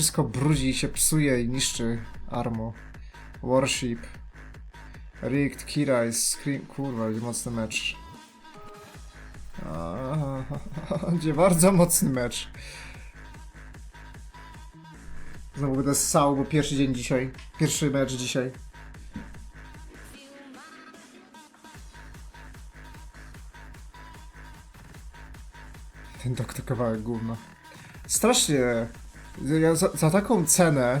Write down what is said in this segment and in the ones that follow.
wszystko brudzi i się psuje i niszczy armo. Warship. Rigged, Kirai, Scream... Kurwa, będzie mocny mecz. Aaaa, Będzie bardzo mocny mecz. Znowu będę ssał, bo pierwszy dzień dzisiaj. Pierwszy mecz dzisiaj. Ten dok to kawałek gówna. Strasznie. Za, za taką cenę,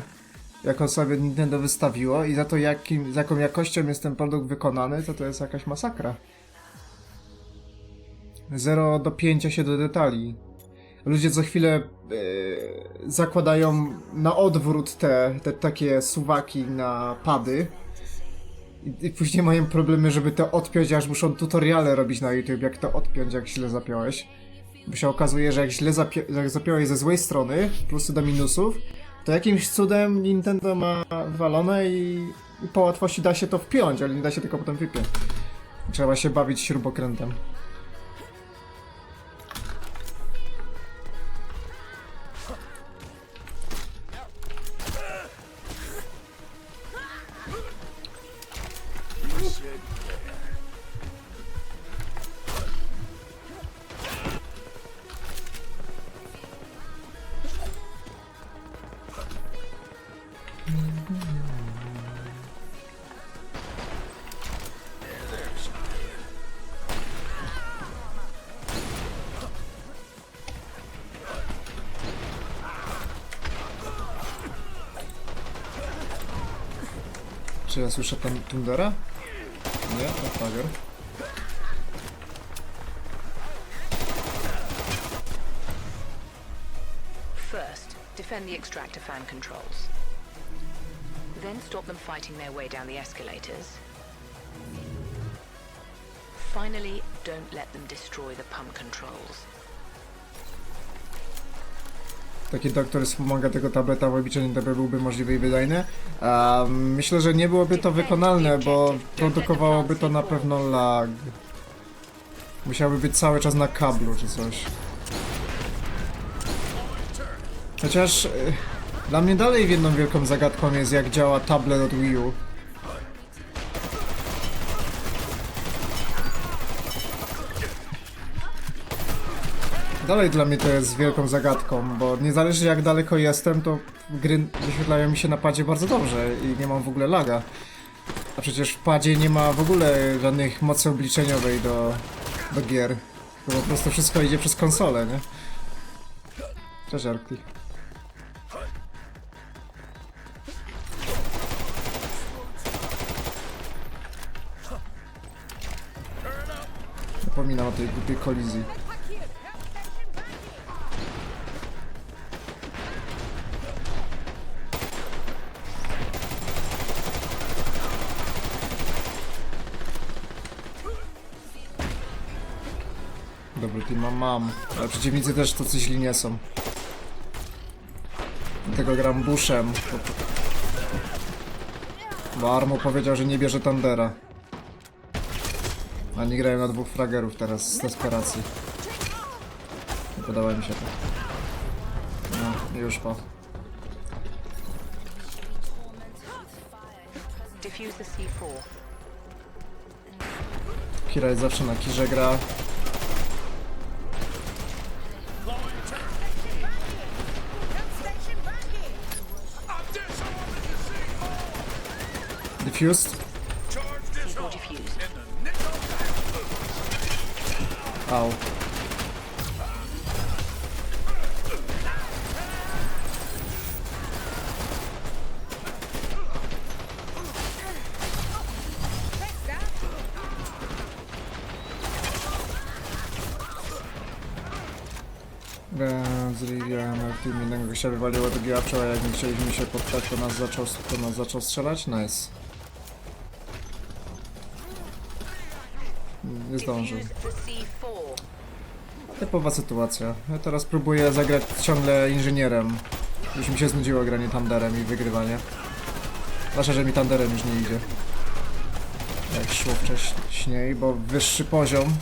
jaką sobie Nintendo wystawiło i za to, jakim, z jaką jakością jest ten produkt wykonany, to to jest jakaś masakra. Zero dopięcia się do detali. Ludzie co chwilę e, zakładają na odwrót te, te takie suwaki na pady. I, I później mają problemy, żeby to odpiąć, aż muszą tutoriale robić na YouTube, jak to odpiąć, jak źle zapiąłeś. Bo się okazuje, że jak źle zapi- jak zapiąłeś ze złej strony, plusy do minusów, to jakimś cudem Nintendo ma walone i, i po łatwości da się to wpiąć, ale nie da się tylko potem wypiąć. Trzeba się bawić śrubokrętem. Czy ja słyszę tam Tundera? Nie, to. First, defend the extractor fan controls. Then stop them fighting their way down the escalators. Finally, don't let them destroy the pump controls. Taki doktor wspomaga tego tableta w obliczeniu TB byłby możliwy i wydajny. Myślę, że nie byłoby to wykonalne, bo produkowałoby to na pewno lag. Musiałby być cały czas na kablu czy coś. Chociaż y, dla mnie dalej jedną wielką zagadką jest jak działa tablet od Wii U. Dalej dla mnie to jest wielką zagadką, bo niezależnie jak daleko jestem, to gry wyświetlają mi się na padzie bardzo dobrze i nie mam w ogóle laga. A przecież w padzie nie ma w ogóle żadnych mocy obliczeniowej do, do gier. To po prostu wszystko idzie przez konsolę, nie? Cześć Arkti. Napominam o tej głupiej kolizji. Mam. Ale przeciwnicy też to coś źli nie są. Dlatego gram Bushem. Bo Armo powiedział, że nie bierze Tandera. A nie grają na dwóch fragerów teraz z desperacji. Nie podoba mi się to. No, już po. Diffuse the C4. Kira jest zawsze na kirze gra. Diffused? C4 diffused. Au. Z Rivian, team innego gościa wywaliło gracza, a jak nie chcieliśmy się poddać, to nas zaczął, to nas zaczął strzelać? Nice. Nie zdążył. Diffuse the C4. Typowa sytuacja. Ja teraz próbuję zagrać ciągle inżynierem. Już mi się znudziło granie Thunderem i wygrywanie. Zwłaszcza, że mi Thunderem już nie idzie. Jak szło wcześniej, bo wyższy poziom.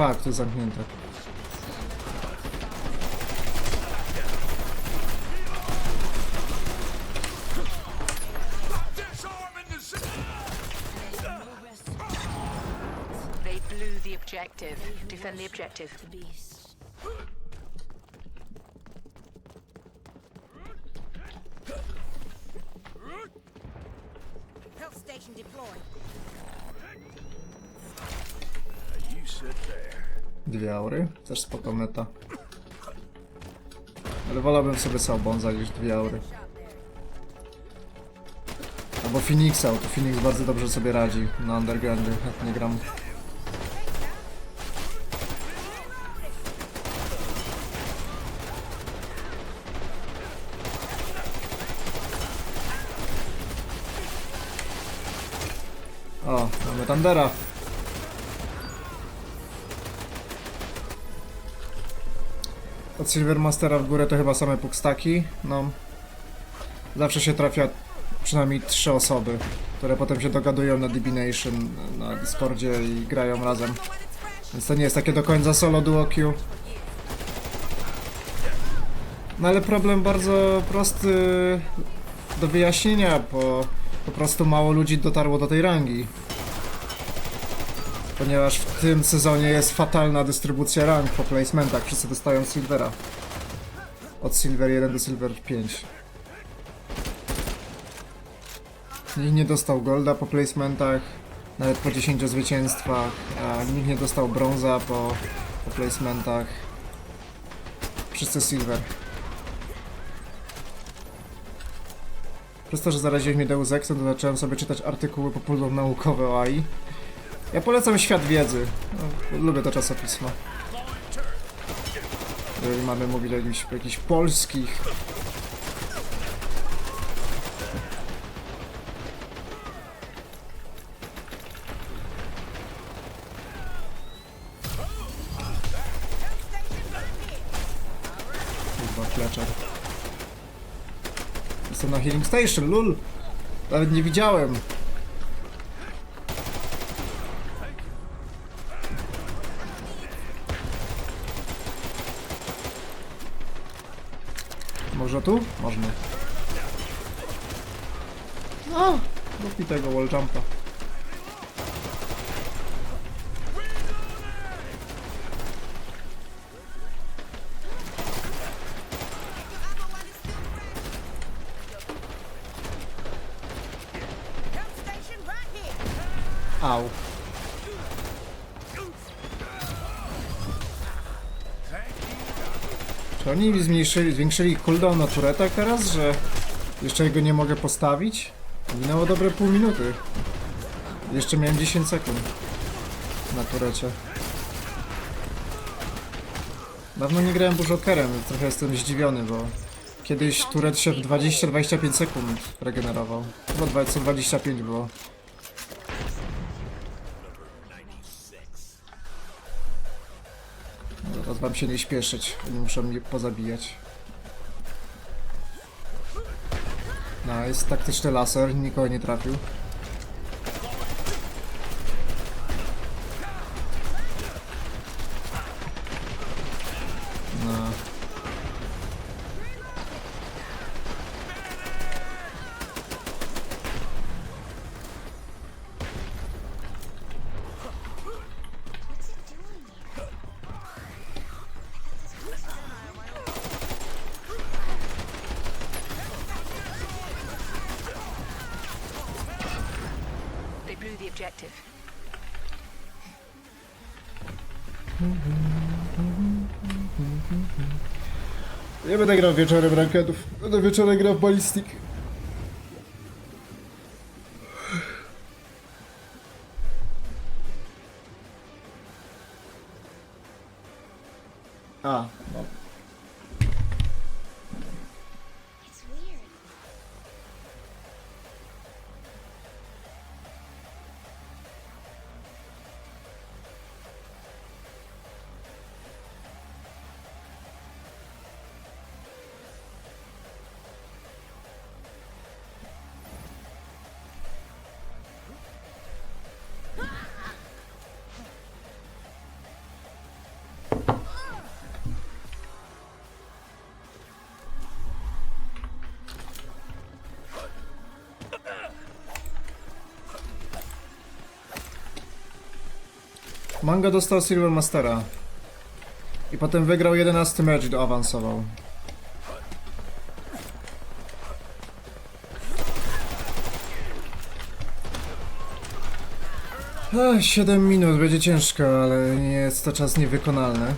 Fakt, to jest zamknięte. They blew the objective. Defend the objective. Meta. Ale wolałbym sobie Saubonza niż dwie aury. Albo Phoenixa, bo to Phoenix bardzo dobrze sobie radzi na undergroundzie, chętnie gram. O, mamy Tandera. Od Silvermastera w górę to chyba same pukstaki. No. Zawsze się trafia przynajmniej trzy osoby, które potem się dogadują na Divination na Discordzie i grają razem. Więc to nie jest takie do końca solo duo queue. No ale problem bardzo prosty do wyjaśnienia, bo po prostu mało ludzi dotarło do tej rangi. Ponieważ w tym sezonie jest fatalna dystrybucja rank po placementach. Wszyscy dostają Silvera. Od Silver 1 do Silver 5. Nikt nie dostał Golda po placementach, nawet po 10 zwycięstwach, nikt nie dostał brąza po, po placementach. Wszyscy Silver. Przez to, że zaraziłeś mnie Deus Exem, to zacząłem sobie czytać artykuły popularno-naukowe o AI. Ja polecam Świat Wiedzy. No, lubię te czasopisma. Jeżeli mamy mówić o jakichś, jakichś polskich. Kurwa. Jestem na Healing Station, lul! Nawet nie widziałem. Może tu? Można. No, lubi tego wall jumpa. Health station right here. Au. Oni zmniejszyli, zwiększyli cooldown na turetach teraz, że jeszcze go nie mogę postawić? Minęło dobre pół minuty. Jeszcze miałem 10 sekund na turecie. Dawno nie grałem Burzokerem, trochę jestem zdziwiony, bo kiedyś turet się w 20-25 sekund regenerował. Chyba 20 25 było. Wam się nie śpieszyć, oni muszą mnie pozabijać. Nice, taktyczny laser, nikogo nie trafił. Objective. Nie będę grał wieczorem ranketów, będę wieczorem grał w. Manga dostał Silver Mastera. I potem wygrał 11 mecz i awansował. Ech, 7 minut, będzie ciężko, ale nie jest to czas niewykonalny.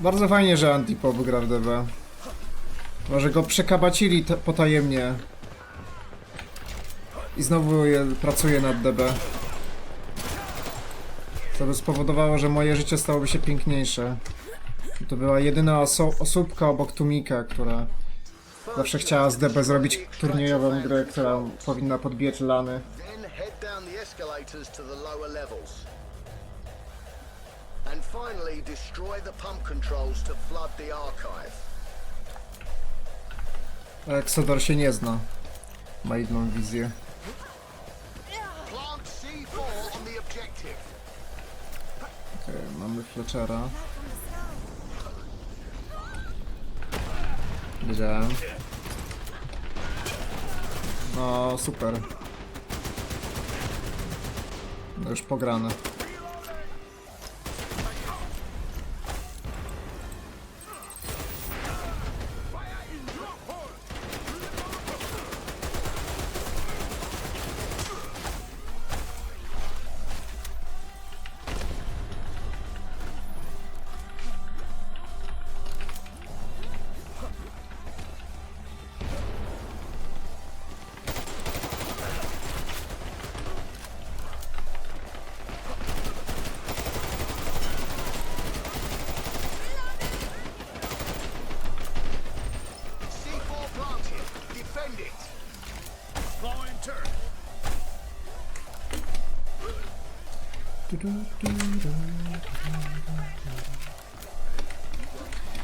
Bardzo fajnie, że Antipop gra w DB. Może go przekabacili ta- potajemnie. I znowu je, pracuję nad DB. To by spowodowało, że moje życie stałoby się piękniejsze. To była jedyna oso osóbka obok Tumika, która zawsze chciała z DB zrobić turniejową grę, która powinna podbijać lany. And finally, destroy the pump controls to flood the archive. Exodor się nie zna. Ma inną wizję. Mamy Fletchera. Wiedziałem. No, super. No już pograne.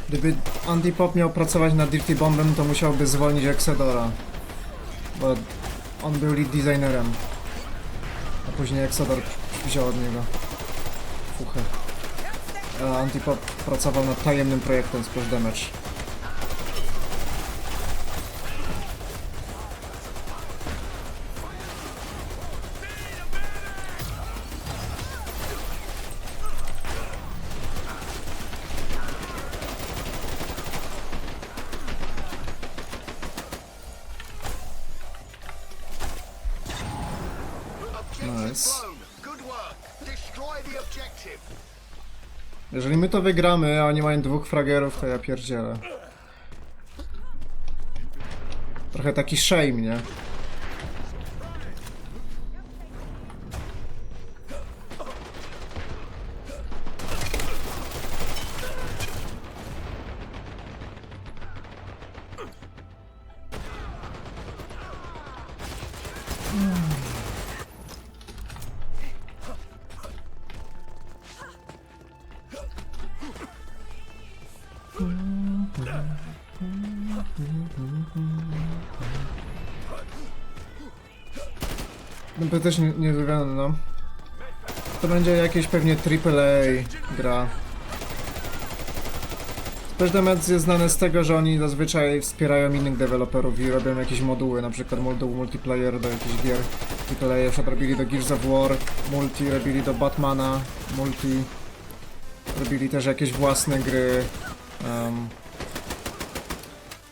Gdyby Antipop miał pracować nad Dirty Bombem, to musiałby zwolnić Exodora. Bo on był lead designerem. A później Exodor wziął od niego fuchę. A Antipop pracował nad tajemnym projektem Splash Damage. Jeżeli my to wygramy, a oni mają dwóch fragerów, to ja pierdzielę. Trochę taki shame, nie? No też nie, nie wygrane, no. To będzie jakieś pewnie AAA gra. Splash Damage jest znane z tego, że oni zazwyczaj wspierają innych deweloperów i robią jakieś moduły, na przykład moduł multiplayer do jakichś gier AAA, na robili do Gears of War, multi, robili do Batmana, multi, robili też jakieś własne gry, em,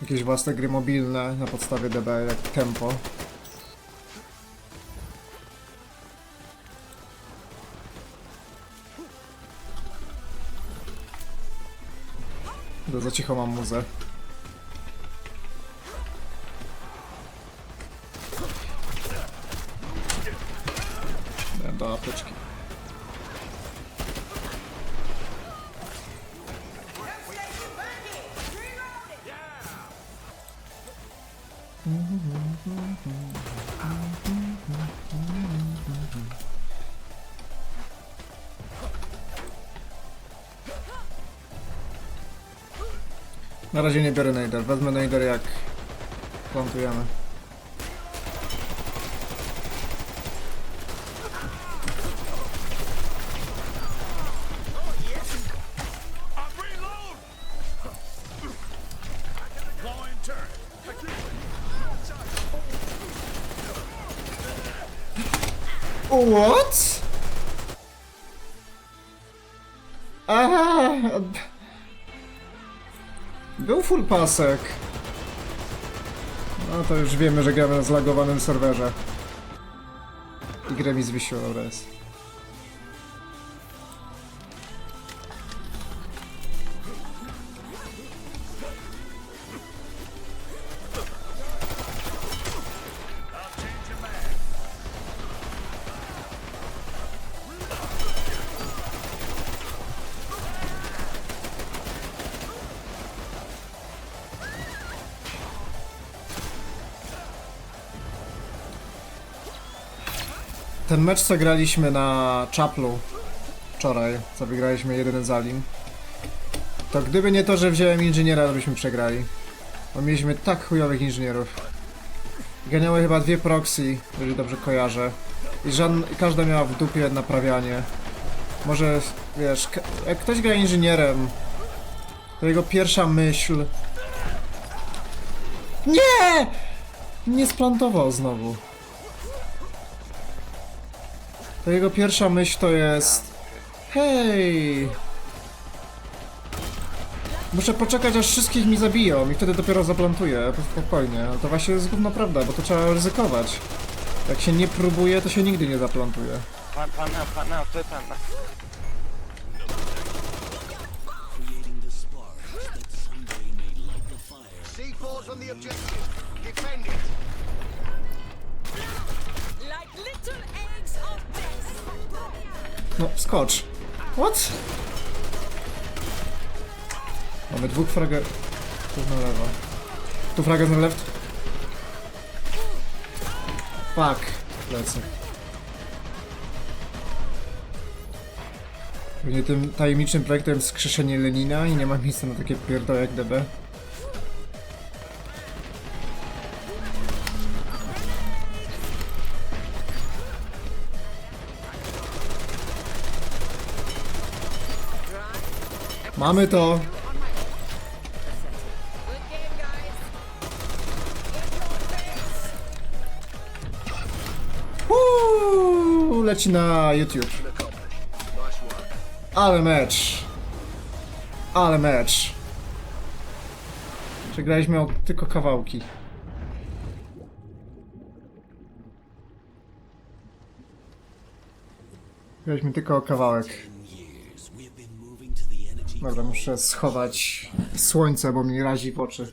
jakieś własne gry mobilne na podstawie DB, jak Tempo. Za cicho mam muzę. Na razie nie biorę Nader, wezmę Nader jak plantujemy. What? Ah, był full pasek. No to już wiemy, że gramy na zlagowanym serwerze. I grę mi zwysiło, dobra jest. Ten mecz, co graliśmy na Chaplu wczoraj, co wygraliśmy jeden zalim, to gdyby nie to, że wziąłem inżyniera, to byśmy przegrali. Bo mieliśmy tak chujowych inżynierów. Ganiały chyba dwie proxy, jeżeli dobrze kojarzę. I żadn- i każda miała w dupie naprawianie. Może, wiesz, jak ktoś gra inżynierem, to jego pierwsza myśl... Nie! Nie splantował znowu. To jego pierwsza myśl to jest... Hej! Muszę poczekać aż wszystkich mi zabiją i wtedy dopiero zaplantuję, to spokojnie. No to właśnie jest gówno prawda, bo to trzeba ryzykować. Jak się nie próbuje, to się nigdy nie zaplantuje. Pan, pan now, pan now, ty pan now. No, skocz. What? Mamy dwóch frager... Tu na lewo. Tu frager na left. Fuck. Lecę. Pewnie tym tajemniczym projektem skrzeszenie Lenina i nie ma miejsca na takie pierdoły jak DB. Mamy to! Uuu, leci na YouTube. Ale mecz. Ale mecz. Przegraliśmy tylko kawałki. Graliśmy tylko kawałek. Dobra, muszę schować słońce, bo mi razi w oczy.